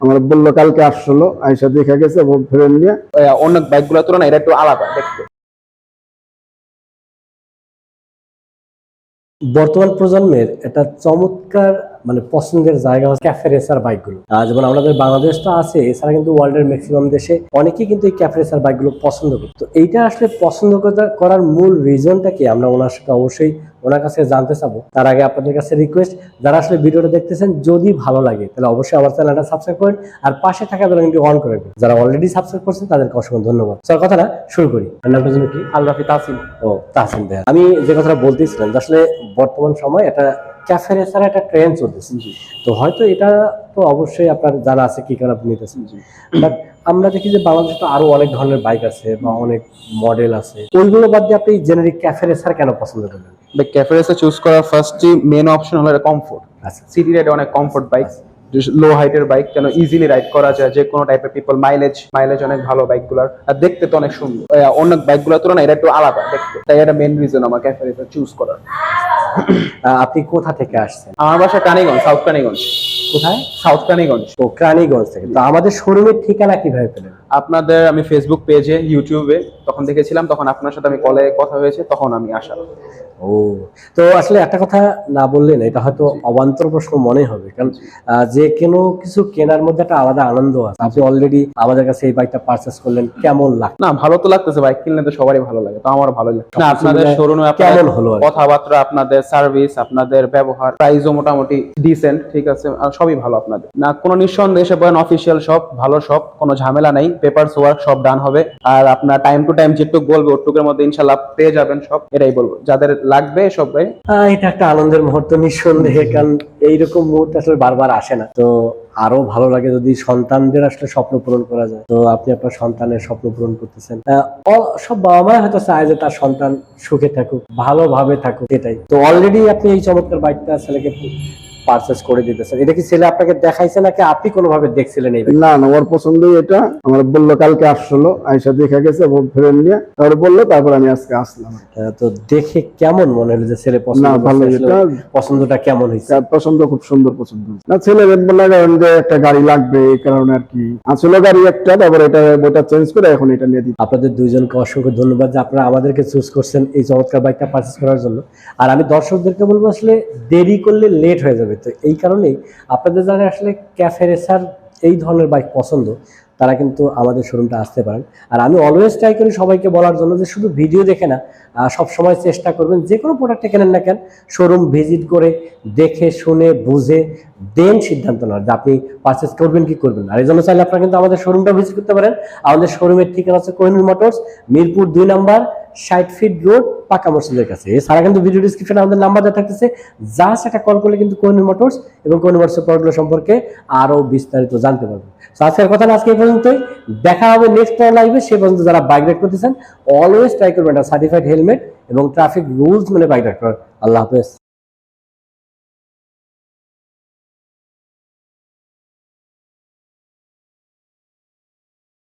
আমার বলল কালকে আসলো আইসা দেখা গেছে এবং ফ্রেন্ড নিয়ে। অন্য বাইকগুলোর তুলনায় এটা একটু আলাদা দেখতে। বর্তমান প্রজন্মের একটা চমৎকার মানে পছন্দের জায়গা হচ্ছে ক্যাফে রেসার বাইকগুলো যেমন আমাদের বাংলাদেশ তো আছে এছাড়া কিন্তু ওয়ার্ল্ডের ম্যাক্সিমাম দেশে অনেকেই কিন্তু এই ক্যাফে রেসার বাইকগুলো পছন্দ করে। তো এইটা আসলে পছন্দ করার মূল রিজনটা কি? আমরা ওনার সাথে অবশ্যই ওনার কাছে জানতে চাবো। তার আগে আপনাদের কাছে রিকোয়েস্ট যারা আসলে ভিডিওটা দেখতেছেন যদি ভালো লাগে তাহলে অবশ্যই আমার চ্যানেলটা সাবস্ক্রাইব করেন আর পাশে থাকা কিন্তু অন করে দিন যারা অলরেডি সাবস্ক্রাইব করছেন তাদেরকে অসংখ্য ধন্যবাদ। স্যার কথাটা শুরু করি। আপনার নামটা যেন কি? আলরাফি তাসিম। ও তাহসিন ভাই আমি যে কথাটা বলতেছিলাম আসলে বর্তমান সময় একটা ক্যাফে রেসার একটা ট্রেন চলতেছে। তো হয়তো এটা তো অবশ্যই আপনার যারা আছে কি কারণ আপনি নিতেছেন। বাট আমরা দেখি যে বাংলাদেশে তো আরও অনেক ধরনের বাইক আছে বা অনেক মডেল আছে। ওইগুলো বাদ দিয়ে আপনি জেনারিক ক্যাফে রেসার কেন পছন্দ করবেন ক্যাফে রেসে চুজ করার ফার্স্টই মেন অপশন হলো কমফোর্ট আচ্ছা। সিটি রাইড অনেক কমফোর্ট বাইক লো হাইটের বাইক কেন ইজিলি রাইড করা যায় যে কোনো টাইপের পিপল মাইলেজ মাইলেজ অনেক ভালো বাইকগুলোর আর দেখতে তো অনেক সুন্দর। অন্য বাইকগুলোর তুলনায় এটা একটু আলাদা দেখতে। তাই এটা মেন রিজন আমার ক্যাফে চুজ করার। আপনি কোথা থেকে আসছেন? আমার বাসা কানিগঞ্জ সাউথ কানিগঞ্জ কোথায়? সাউথ কানিগঞ্জ ও কানিগঞ্জ থেকে। তো আমাদের শোরুমের ঠিকানা কীভাবে পেলেন? আপনাদের আমি ফেসবুক পেজে ইউটিউবে তখন দেখেছিলাম তখন আপনার সাথে আমি কলে কথা হয়েছে তখন আমি আসা। ও তো আসলে একটা কথা না বললেন এটা হয়তো অবান্তর প্রশ্ন মনে হবে কারণ যে কোনো কিছু কেনার মধ্যে একটা আলাদা আনন্দ আছে। আপনি অলরেডি আমাদের কাছে এই বাইকটা পারচেস করলেন কেমন লাগ? না ভালো তো লাগতেছে বাইক কিনলে তো সবারই ভালো লাগে তো আমার ভালো লাগে। না আপনাদের শোরুমে কেমন হলো কথাবার্তা আপনাদের সার্ভিস আপনাদের ব্যবহার প্রাইসও মোটামুটি ডিসেন্ট ঠিক আছে সবই ভালো আপনাদের। না কোনো নিঃসন্দেহে এসে বলেন অফিসিয়াল শপ ভালো সব কোনো ঝামেলা নেই। পেপারস ওয়ার্ক সব ডান হবে। আর আপনার টাইম টু টাইম যেটুক বলবে ওটুকের মধ্যে ইনশাল্লাহ পেয়ে যাবেন সব। এটাই বলব। যাদের লাগবে সবাই আহ, এটা একটা আনন্দের মুহূর্ত নিঃসন্দেহে কারণ এইরকম মুহূর্ত আসলে বারবার আসে না। তো আরও ভালো লাগে যদি সন্তানদের আসলে স্বপ্ন পূরণ করা যায়। তো আপনি আপনার সন্তানের স্বপ্ন পূরণ করতেছেন। সব বাবা মাই হয়তো চায় যে তার সন্তান সুখে থাকুক ভালোভাবে থাকুক এটাই। তো অলরেডি আপনি এই চমৎকার বাইকটা ছেলেকে পারচেস করে দিতেছেন। এটা কি ছেলে আপনাকে দেখাইছে নাকি আপনি কোনোভাবে দেখছিলেন এই না না ওর পছন্দই এটা। আমার বলল কালকে আসলো। আইসা দেখা গেছে ফ্রেন্ড নিয়ে। তারপরে বলল তারপর আমি আজকে আসলাম। তো দেখে কেমন মনে হলো যে ছেলে পছন্দ না ভালো এটা। পছন্দটা কেমন হয়েছে? তার পছন্দ খুব সুন্দর পছন্দ না ছেলে বলল কারণ যে একটা গাড়ি লাগবে এই কারণে আর কি। আসলে গাড়ি একটা তারপর এটা ওটা চেঞ্জ করে এখন এটা নিয়ে দিতে আপনাদের দুইজনকে অসংখ্য ধন্যবাদ যে আপনারা আমাদেরকে চুজ করছেন এই চমৎকার বাইকটা পারচেস করার জন্য। আর আমি দর্শকদেরকে বলব আসলে দেরি করলে লেট হয়ে যাবে। তো এই কারণেই আপনাদের যারা আসলে ক্যাফে রেসার এই ধরনের বাইক পছন্দ, তারা কিন্তু আমাদের শোরুমটা আসতে পারেন। আর আমি অলওয়েজ ট্রাই করি সবাইকে বলার জন্য যে শুধু ভিডিও দেখে না সব সময় চেষ্টা করবেন যে কোনো প্রোডাক্টে কেনেন না কেন শোরুম ভিজিট করে দেখে, শুনে, বুঝে দেন সিদ্ধান্ত নেওয়ার যে আপনি পারচেস করবেন কি করবেন আর এই জন্য চাইলে আপনারা কিন্তু আমাদের শোরুমটা ভিজিট করতে পারেন। আমাদের শোরুমের ঠিকানা হচ্ছে কোহিনুর মোটরস মিরপুর দুই নাম্বার ষাট ফিট রোড পাকা মসজিদের কাছে। এছাড়া কিন্তু ভিডিও ডিসক্রিপশনে আমাদের নাম্বার দেওয়া থাকতেছে। যা সেটা কল করলে কিন্তু কোহিনুর মোটরস এবং কোহিনুর মোটরসের প্রোডাক্টগুলো সম্পর্কে আরও বিস্তারিত জানতে পারবেন তো আজকের কথা আজকে এই পর্যন্তই। দেখা হবে নেক্সট লাইভে সে পর্যন্ত যারা বাইক রাইড করতেছেন অলওয়েজ ট্রাই করবেন। সার্টিফাইড হেলমেট এবং ট্রাফিক রুলস মেনে বাইক রাইড করার। আল্লাহ হাফেজ।